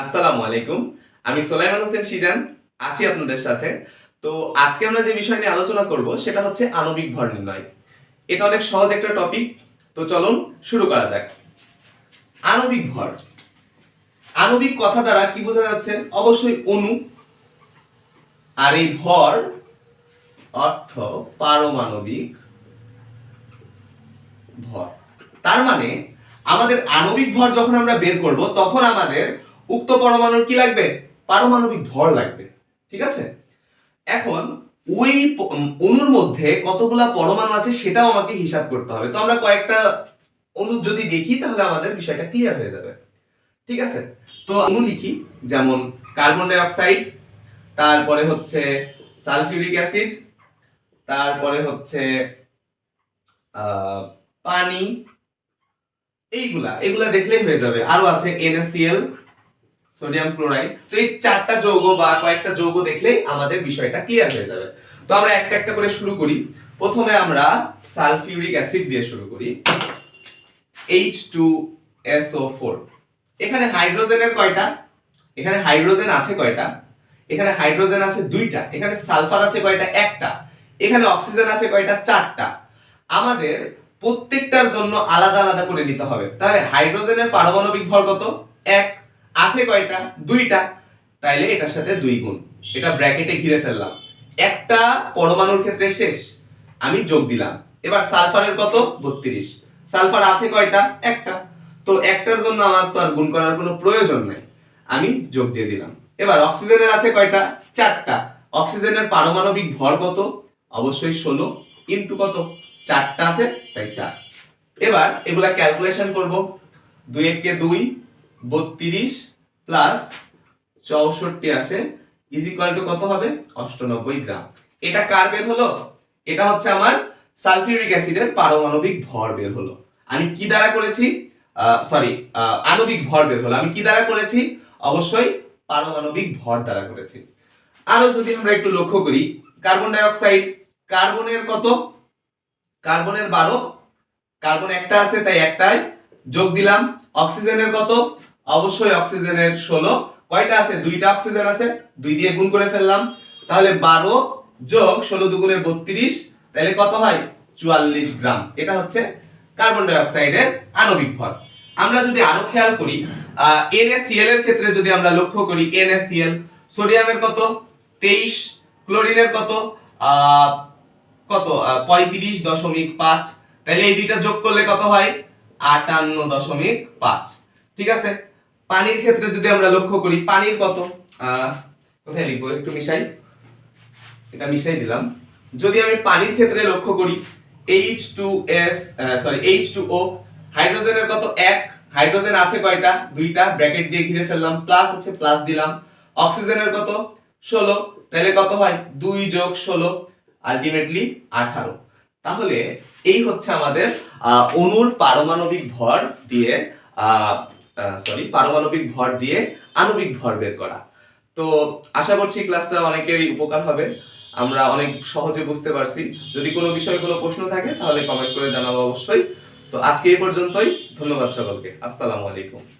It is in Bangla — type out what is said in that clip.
আসসালামু আলাইকুম। আমি সোলাইমান হোসেন সিজান আছি আপনাদের সাথে। তো আজকে আমরা যে বিষয় নিয়ে আলোচনা করব, সেটা হচ্ছে আণবিক ভর নির্ণয়। এটা অনেক সহজ একটা টপিক তো চলুন শুরু করা যাক। আণবিক ভর। আণবিক কথা দ্বারা কি বোঝা যাচ্ছে? অবশ্যই অণু আর এই ভর অর্থ পারমাণবিক ভর। তার মানে আমাদের আণবিক ভর যখন আমরা বের করব, তখন আমাদের উক্ত পরমাণুর কি লাগবে? পারমাণবিক ভর লাগবে। ঠিক আছে? এখন ওই অণুর মধ্যে কতগুলা পরমাণু আছে সেটাও আমাকে হিসাব করতে হবে। তো আমরা কয়েকটা অণু যদি দেখি, তাহলে আমাদের বিষয়টা ক্লিয়ার হয়ে যাবে। ঠিক আছে? তো অণু লিখি, যেমন কার্বন ডাই অক্সাইড তারপরে হচ্ছে সালফিউরিক অ্যাসিড তারপরে হচ্ছে পানি, এইগুলা। এগুলা দেখলেই হয়ে যাবে। আরও আছে NaCl সোডিয়াম ক্লোরাইড। তো এই চারটা যৌগ বা কয়েকটা যৌগ দেখলেই আমাদের বিষয়টা ক্লিয়ার হয়ে যাবে। তো আমরা একটা একটা করে শুরু করি। প্রথমে আমরা সালফিউরিক অ্যাসিড দিয়ে শুরু করি। H2SO4 এখানে হাইড্রোজেনের কয়টা? এখানে হাইড্রোজেন আছে কয়টা? এখানে হাইড্রোজেন আছে দুইটা। এখানে সালফার আছে কয়টা? একটা। এখানে অক্সিজেন আছে কয়টা? চারটা। আমাদের প্রত্যেকটার জন্য আলাদা আলাদা করে নিতে হবে। তাহলে হাইড্রোজেনের পারমাণবিক ভর কত? এক। আছে কয়টা? দুইটা। তাইলে এটার সাথে দুই গুণ। এটা ব্র্যাকেটে ঘিরে ফেললাম। একটা পরমাণুর ক্ষেত্রে শেষ। আমি যোগ দিলাম। এবার সালফারের কত? বত্রিশ। সালফার আছে কয়টা? একটা। তো একটার জন্য আমার তো আর গুণ করার কোনো প্রয়োজন নাই। আমি যোগ দিয়ে দিলাম। এবার অক্সিজেনের আছে কয়টা? চারটা। অক্সিজেনের পারমাণবিক ভর কত? অবশ্যই ষোলো ইন্টু কত? চারটা আছে, তাই চার। এবার এগুলা ক্যালকুলেশন করব। দুই এককে দুই বত্রিশ প্লাস চৌষট্টি আসে ইজ ইকুয়াল টু কত হবে? অষ্টানব্বই গ্রাম। এটা কার বের হলো? এটা হচ্ছে আমার সালফিউরিক অ্যাসিডের পারমাণবিক ভর বের হলো। আমি কি দ্বারা করেছি? সরি আণবিক ভর বের হলো। আমি কি দ্বারা করেছি? অবশ্যই পারমাণবিক ভর দ্বারা করেছি। আরও যদি আমরা একটু লক্ষ্য করি কার্বন ডাই অক্সাইড কার্বনের কত? কার্বনের বারো। কার্বন একটা আছে, তাই একটাই যোগ দিলাম। অক্সিজেনের কত? অবশ্যই অক্সিজেনের ষোলো। কয়টা আছে? দুইটা অক্সিজেন আছে, দুই দিয়ে গুণ করে ফেললাম। তাহলে বারো যোগ ষোলো দুগুণে বত্রিশ, তাহলে কত হয়? চুয়াল্লিশ গ্রাম। এটা হচ্ছে কার্বন ডাই অক্সাইডের আণবিক ভর। আমরা যদি আরও খেয়াল করি NaCl এর ক্ষেত্রে যদি আমরা লক্ষ্য করি NaCl সোডিয়ামের কত? তেইশ, ক্লোরিনের কত? কত? পঁয়ত্রিশ দশমিক পাঁচ। তাহলে এই দুইটা যোগ করলে কত হয়? আটান্ন দশমিক পাঁচ। ঠিক আছে? পানির ক্ষেত্রে যদি আমরা লক্ষ্য করি, পানির কত? কোথায় লিখব? একটু মিশাই। এটা মিশাই দিলাম। যদি আমি পানির ক্ষেত্রে লক্ষ্য করি H two S sorry H two O হাইড্রোজেনের কত? এক। হাইড্রোজেন আছে কয়টা? দুইটা। ব্র্যাকেট দিয়ে ঘিরে ফেললাম। প্লাস আছে, প্লাস দিলাম। অক্সিজেনের কত? ষোলো। তাহলে কত হয়? দুই যোগ ষোলো, আলটিমেটলি আঠারো। তাহলে এই হচ্ছে আমাদের অণুর পারমাণবিক ভর দিয়ে সরি পারমাণবিক ভর দিয়ে আণবিক ভর বের করা। তো আশা করছি ক্লাসটা অনেকেরই উপকার হবে। আমরা অনেক সহজে বুঝতে পারছি। যদি কোনো বিষয়ে কোনো প্রশ্ন থাকে, তাহলে কমেন্ট করে জানাব অবশ্যই। তো আজকে এই পর্যন্তই। ধন্যবাদ সকলকে। আসসালামু আলাইকুম।